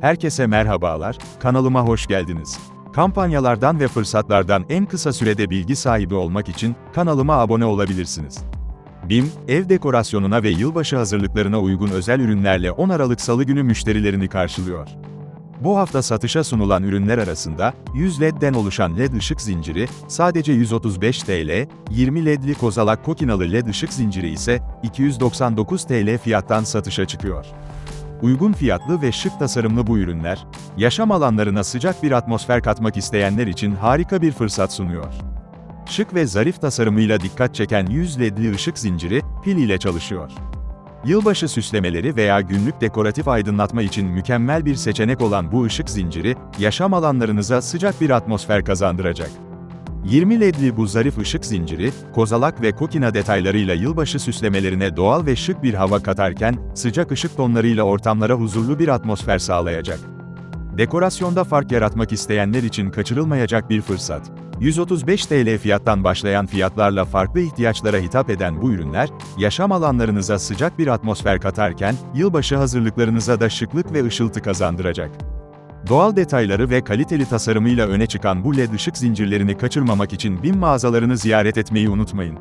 Herkese merhabalar, kanalıma hoş geldiniz. Kampanyalardan ve fırsatlardan en kısa sürede bilgi sahibi olmak için kanalıma abone olabilirsiniz. BİM, ev dekorasyonuna ve yılbaşı hazırlıklarına uygun özel ürünlerle 10 Aralık Salı günü müşterilerini karşılıyor. Bu hafta satışa sunulan ürünler arasında 100 LED'den oluşan LED ışık zinciri sadece 135 TL, 20 LED'li kozalak kokinalı LED ışık zinciri ise 299 TL fiyattan satışa çıkıyor. Uygun fiyatlı ve şık tasarımlı bu ürünler, yaşam alanlarına sıcak bir atmosfer katmak isteyenler için harika bir fırsat sunuyor. Şık ve zarif tasarımıyla dikkat çeken 100 ledli ışık zinciri, pil ile çalışıyor. Yılbaşı süslemeleri veya günlük dekoratif aydınlatma için mükemmel bir seçenek olan bu ışık zinciri, yaşam alanlarınıza sıcak bir atmosfer kazandıracak. 20 ledli bu zarif ışık zinciri, kozalak ve kokina detaylarıyla yılbaşı süslemelerine doğal ve şık bir hava katarken, sıcak ışık tonlarıyla ortamlara huzurlu bir atmosfer sağlayacak. Dekorasyonda fark yaratmak isteyenler için kaçırılmayacak bir fırsat. 135 TL fiyattan başlayan fiyatlarla farklı ihtiyaçlara hitap eden bu ürünler, yaşam alanlarınıza sıcak bir atmosfer katarken, yılbaşı hazırlıklarınıza da şıklık ve ışıltı kazandıracak. Doğal detayları ve kaliteli tasarımıyla öne çıkan bu LED ışık zincirlerini kaçırmamak için BİM mağazalarını ziyaret etmeyi unutmayın.